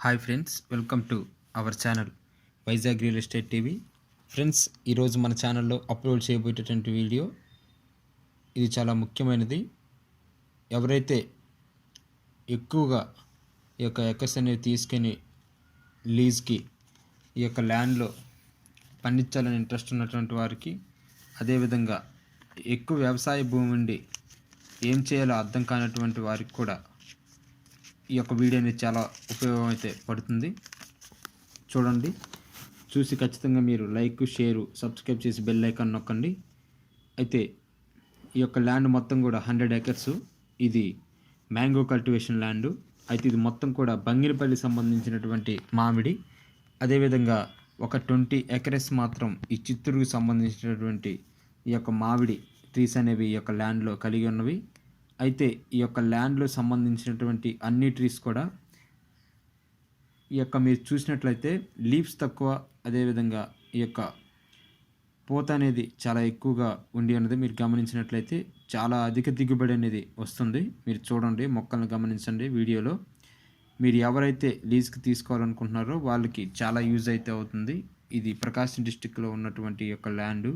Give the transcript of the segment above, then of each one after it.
Hi friends welcome to our channel Vizag real estate TV. Friends ఈరోజు మన ఛానల్లో upload చేయబోయేటటువంటి video ఇది చాలా ముఖ్యమైనది. ఎవరైతే ఎక్కువగా ఈ యొక్క ఎకస్ అనేవి తీసుకొని లీజ్కి ఈ యొక్క ల్యాండ్లో పండించాలని ఇంట్రెస్ట్ ఉన్నటువంటి వారికి అదేవిధంగా ఎక్కువ వ్యవసాయ భూమి ఉండి ఏం చేయాలో అర్థం కానటువంటి వారికి కూడా ఈ యొక్క వీడియో అనేది చాలా ఉపయోగం అయితే పడుతుంది. చూడండి. చూసి ఖచ్చితంగా మీరు లైక్ షేరు సబ్స్క్రైబ్ చేసి బెల్ ఐకాన్ నొక్కండి. అయితే ఈ యొక్క ల్యాండ్ మొత్తం కూడా హండ్రెడ్ ఎకర్స్. ఇది మ్యాంగో కల్టివేషన్ ల్యాండ్. అయితే ఇది మొత్తం కూడా బంగినపల్లి సంబంధించినటువంటి మామిడి. అదేవిధంగా ఒక ట్వంటీ ఎకరెస్ మాత్రం ఈ చిత్తూరుకు సంబంధించినటువంటి ఈ యొక్క మామిడి ట్రీస్ అనేవి ఈ యొక్క ల్యాండ్లో కలిగి ఉన్నవి. అయితే ఈ యొక్క ల్యాండ్లో సంబంధించినటువంటి అన్ని ట్రీస్ కూడా ఈ యొక్క మీరు చూసినట్లయితే లీవ్స్ తక్కువ అదేవిధంగా ఈ యొక్క పూత అనేది చాలా ఎక్కువగా ఉండి అన్నది మీరు గమనించినట్లయితే చాలా అధిక దిగుబడి అనేది వస్తుంది. మీరు చూడండి మొక్కలను గమనించండి వీడియోలో. మీరు ఎవరైతే లీజ్కి తీసుకోవాలనుకుంటున్నారో వాళ్ళకి చాలా యూజ్ అయితే అవుతుంది. ఇది ప్రకాశం డిస్టిక్లో ఉన్నటువంటి యొక్క ల్యాండ్.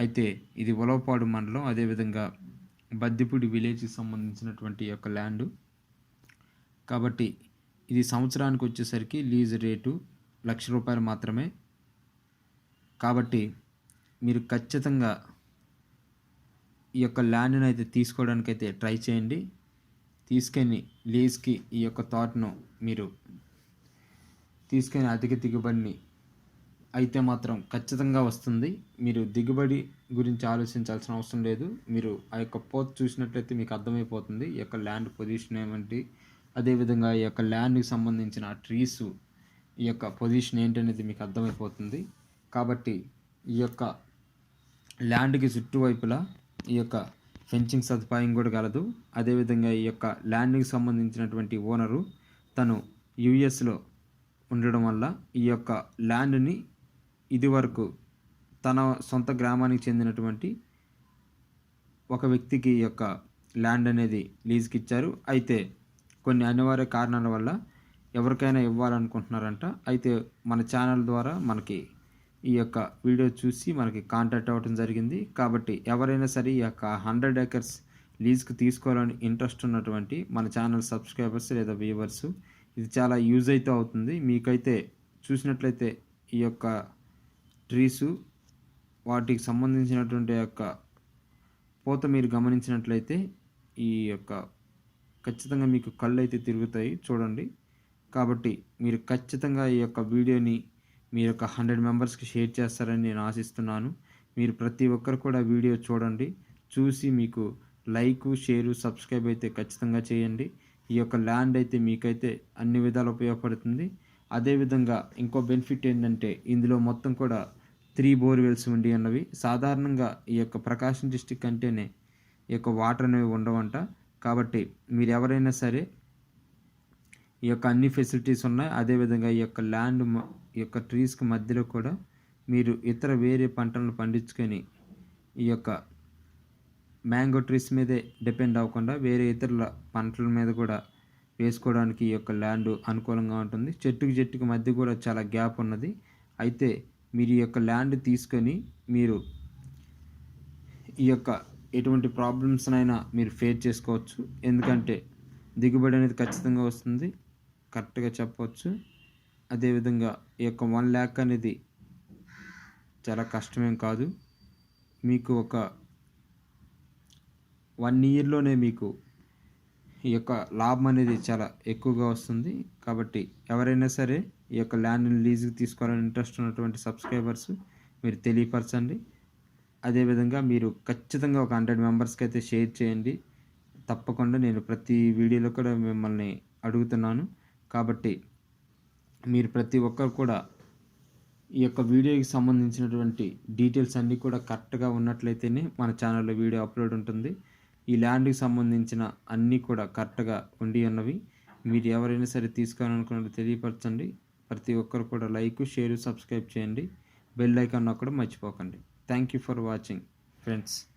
అయితే ఇది ఉలవపాడు మండలం అదేవిధంగా బద్దిపూడి విలేజ్కి సంబంధించినటువంటి యొక్క ల్యాండ్. కాబట్టి ఇది సంవత్సరానికి వచ్చేసరికి లీజ్ రేటు లక్ష రూపాయలు మాత్రమే. కాబట్టి మీరు ఖచ్చితంగా ఈ యొక్క ల్యాండ్ని అయితే తీసుకోవడానికి అయితే ట్రై చేయండి. తీసుకొని లీజ్కి ఈ యొక్క థాట్ను మీరు తీసుకొని అధిక దిగుబడిని అయితే మాత్రం ఖచ్చితంగా వస్తుంది. మీరు దిగుబడి గురించి ఆలోచించాల్సిన అవసరం లేదు. మీరు ఆ యొక్క పోత్ చూసినట్లయితే మీకు అర్థమైపోతుంది. ఈ యొక్క ల్యాండ్ పొజిషన్ ఏమంటి? అదేవిధంగా ఈ యొక్క ల్యాండ్కి సంబంధించిన ట్రీస్ ఈ యొక్క పొజిషన్ ఏంటనేది మీకు అర్థమైపోతుంది. కాబట్టి ఈ యొక్క ల్యాండ్కి చుట్టువైపులా ఈ యొక్క ఫెన్సింగ్ సదుపాయం కూడా కలదు అదేవిధంగా ఈ యొక్క ల్యాండ్కి సంబంధించినటువంటి ఓనరు తను యుఎస్లో ఉండడం వల్ల ఈ యొక్క ల్యాండ్ని ఇదివరకు తన సొంత గ్రామానికి చెందినటువంటి ఒక వ్యక్తికి ఈ యొక్క ల్యాండ్ అనేది లీజ్కి ఇచ్చారు అయితే కొన్ని అనివార్య కారణాల వల్ల ఎవరికైనా ఇవ్వాలనుకుంటున్నారంట. అయితే మన ఛానల్ ద్వారా మనకి ఈ యొక్క వీడియో చూసి మనకి కాంటాక్ట్ అవ్వడం జరిగింది. కాబట్టి ఎవరైనా సరే ఈ యొక్క హండ్రెడ్ ఏకర్స్ లీజ్కి తీసుకోవాలని ఇంట్రెస్ట్ ఉన్నటువంటి మన ఛానల్ సబ్స్క్రైబర్స్ లేదా వ్యూవర్స్ ఇది చాలా యూజ్ అయితే అవుతుంది. మీకైతే చూసినట్లయితే ఈ యొక్క ట్రీసు వాటికి సంబంధించినటువంటి యొక్క పోత మీరు గమనించినట్లయితే ఈ యొక్క ఖచ్చితంగా మీకు కళ్ళు అయితే తిరుగుతాయి చూడండి. కాబట్టి మీరు ఖచ్చితంగా ఈ యొక్క వీడియోని మీరు యొక్క హండ్రెడ్ మెంబర్స్కి షేర్ చేస్తారని నేను ఆశిస్తున్నాను. మీరు ప్రతి ఒక్కరు కూడా వీడియో చూడండి. చూసి మీకు లైక్ షేరు సబ్స్క్రైబ్ అయితే ఖచ్చితంగా చేయండి. ఈ యొక్క ల్యాండ్ అయితే మీకైతే అన్ని విధాలు ఉపయోగపడుతుంది. అదేవిధంగా ఇంకో బెనిఫిట్ ఏంటంటే ఇందులో మొత్తం కూడా త్రీ బోర్వెల్స్ ఉండి అన్నవి సాధారణంగా ఈ యొక్క ప్రకాశం డిస్టిక్ అంటేనే ఈ యొక్క వాటర్ అనేవి ఉండవంట. కాబట్టి మీరు ఎవరైనా సరే ఈ యొక్క అన్ని ఫెసిలిటీస్ ఉన్నాయి. అదేవిధంగా ఈ యొక్క ల్యాండ్ ఈ యొక్క ట్రీస్కి మధ్యలో కూడా మీరు ఇతర వేరే పంటలను పండించుకొని ఈ యొక్క మ్యాంగో ట్రీస్ మీదే డిపెండ్ అవ్వకుండా వేరే ఇతరుల పంటల మీద కూడా వేసుకోవడానికి ఈ యొక్క ల్యాండ్ అనుకూలంగా ఉంటుంది. చెట్టుకి చెట్టుకి మధ్య కూడా చాలా గ్యాప్ ఉన్నది. అయితే మీరు ఈ యొక్క ల్యాండ్ తీసుకొని మీరు ఈ యొక్క ఎటువంటి ప్రాబ్లమ్స్నైనా మీరు ఫేస్ చేసుకోవచ్చు. ఎందుకంటే దిగుబడి అనేది ఖచ్చితంగా వస్తుంది. కరెక్ట్గా చెప్పవచ్చు అదేవిధంగా ఈ యొక్క వన్ ల్యాక్ అనేది చాలా కష్టమేం కాదు. మీకు ఒక వన్ ఇయర్లోనే మీకు ఈ యొక్క లాభం అనేది చాలా ఎక్కువగా వస్తుంది. కాబట్టి ఎవరైనా సరే ఈ యొక్క ల్యాండ్ని లీజ్కి తీసుకోవాలని ఇంట్రెస్ట్ ఉన్నటువంటి సబ్స్క్రైబర్స్ మీరు తెలియపరచండి. అదేవిధంగా మీరు ఖచ్చితంగా ఒక హండ్రెడ్ మెంబర్స్కి అయితే షేర్ చేయండి. తప్పకుండా నేను ప్రతి వీడియోలో కూడా మిమ్మల్ని అడుగుతున్నాను. కాబట్టి మీరు ప్రతి ఒక్కరు కూడా ఈ యొక్క వీడియోకి సంబంధించినటువంటి డీటెయిల్స్ అన్నీ కూడా కరెక్ట్గా ఉన్నట్లయితేనే మన ఛానల్లో వీడియో అప్లోడ్ ఉంటుంది. ఈ ల్యాండ్కి సంబంధించిన అన్నీ కూడా కరెక్ట్గా ఉండి ఉన్నవి. మీరు ఎవరైనా సరే తీసుకోవాలనుకున్నట్టు తెలియపరచండి. ప్రతి ఒక్కరు కూడా లైక్ షేర్ సబ్స్క్రైబ్ చేయండి. బెల్ ఐకాన్ కూడా మర్చిపోకండి. Thank you for watching friends.